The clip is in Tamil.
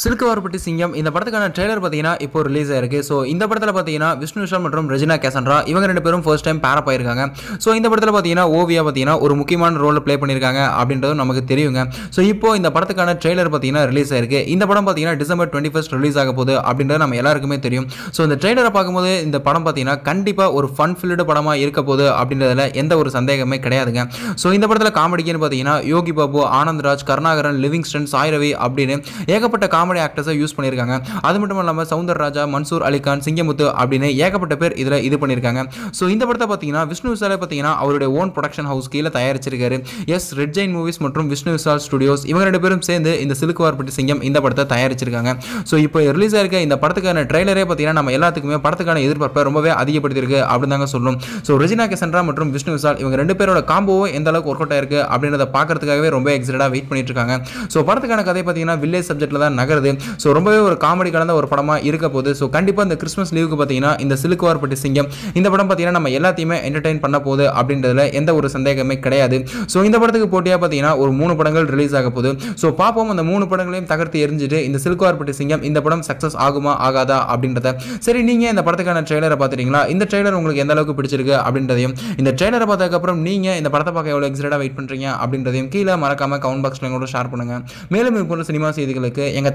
சிலுக்குவார்பட்டி சிங்கம் இந்த படத்துக்கான ட்ரெய்லர் பார்த்தீங்கன்னா இப்போ ரிலீஸ் ஆயிருக்கு. ஸோ இந்த படத்தில் பார்த்தீங்கன்னா விஷ்ணு விஷால் மற்றும் ரெஜினா கேசன்ரா இவங்க ரெண்டு பேரும் ஃபர்ஸ்ட் டைம் பேரப் ஆயிருக்காங்க ஸோ இந்த படத்தில் பார்த்தீங்கன்னா ஓவியா பார்த்தீங்கன்னா ஒரு முக்கியமான ரோல் ப்ளே பண்ணியிருக்காங்க அப்படின்றதும் நமக்கு தெரியுங்க. ஸோ இப்போ இந்த படத்துக்கான ட்ரெய்லர் பார்த்தீங்கன்னா ரிலீஸ் ஆயிருக்கு. இந்த படம் பார்த்தீங்கன்னா டிசம்பர் டுவெண்ட்டி ஃபஸ்ட் ரிலீஸ் ஆக போகுது அப்படின்றது நம்ம எல்லாருக்குமே தெரியும். ஸோ இந்த ட்ரெய்லரை பார்க்கும்போது இந்த படம் பார்த்தீங்கன்னா கண்டிப்பாக ஒரு ஃபன் ஃபில்டு படமாக இருக்க போகுது அப்படின்றதுல எந்த ஒரு சந்தேகமே கிடையாதுங்க. ஸோ இந்த படத்தில் காமெடிக்குன்னு பார்த்தீங்கன்னா யோகி பாபு ஆனந்த்ராஜ் கருணாகரன் லிவிங்ஸ்டன் சாய் ரவி அப்படின்னு ஏகப்பட்ட காமெடி ஆக்டர்ஸை யூஸ் பண்ணியிருக்காங்க. அது மட்டும் இல்லாமல் சவுந்தர் ராஜா மன்சூர் அலிகான் சிங்கமுத்து அப்படின்னு ஏகப்பட்ட பேர் இதில் இது பண்ணியிருக்காங்க. ஸோ இந்த படத்தை பார்த்தீங்கன்னா விஷ்ணு விசாலை பார்த்தீங்கன்னா அவருடைய ஓன் ப்ரொடக்ஷன் ஹவுஸ் கீழே தயாரிச்சிருக்காரு. எஸ் ரெட் ஜெயின் மூவிஸ் மற்றும் விஷ்ணு விசால் ஸ்டுடியோஸ் இவங்க ரெண்டு பேரும் சேர்ந்து இந்த சிலுக்குவார்பட்டி சிங்கம் இந்த படத்தை தயாரிச்சிருக்காங்க. ஸோ இப்போ ரிலீஸ் ஆயிருக்க இந்த படத்துக்கான ட்ரெய்லரே பார்த்தீங்கன்னா நம்ம எல்லாத்துக்குமே படத்துக்கான எதிர்பார்ப்பை ரொம்பவே அதிகப்படுத்தியிருக்கு அப்படின்னு தாங்க சொல்லணும் ஸோ ரெஜினா கிசன்ரா மற்றும் விஷ்ணு விசால் இவங்க ரெண்டு பேரோட காம்போவும் எந்த அளவுக்கு ஒர்க் அவுட் ஆயிருக்கு அப்படின்றத பார்க்கறதுக்காகவே ரொம்ப எக்ஸைட்டாக வெயிட் பண்ணிட்டு இருக்காங்க. ஸோ படத்துக்கான கதை பார்த்தீங்கன்னா வில்லேஜ் சப்ஜெக்டில் தான் நகருது ஸோ ரொம்பவே ஒரு காமெடி கலந்த ஒரு படமாக இருக்க போகுது ஸோ கண்டிப்பாக இந்த கிறிஸ்மஸ் லீவுக்கு பார்த்தீங்கன்னா இந்த சிலுக்குவார்பட்டி சிங்கம் இந்த படம் பார்த்தீங்கன்னா நம்ம எல்லாத்தையுமே என்டர்டைன் பண்ண போகுது அப்படின்றதுல எந்த ஒரு சந்தேகமே கிடையாது. ஸோ இந்த படத்துக்கு போட்டியாக பார்த்தீங்கன்னா ஒரு மூணு படங்கள் ரிலீஸ் ஆக போகுது. ஸோ பார்ப்போம் அந்த மூணு படங்களையும் தகர்த்து எரிஞ்சிட்டு இந்த சிலுக்குவார்பட்டி சிங்கம் இந்த படம் சக்ஸஸ் ஆகுமா ஆகாதா அப்படின்றத. சரி நீங்கள் இந்த படத்துக்கான ட்ரெய்லரை பார்த்துட்டீங்களா இந்த ட்ரெய்லர் உங்களுக்கு எந்த அளவுக்கு பிடிச்சிருக்கு அப்படின்றதையும் இந்த ட்ரெய்லரை பார்த்ததுக்கப்புறம் நீங்கள் இந்த படத்தை பார்க்க எவ்வளோ எக்ஸைட்டாக வெயிட் பண்ணுறீங்க அப்படின்றதையும் கீழே மறக்காம கவுண்ட் பாக்ஸில் கூட ஷேர் பண்ணுங்க. மேலும் இது போன்ற சினிமா செய்திகளுக்கு எங்கள்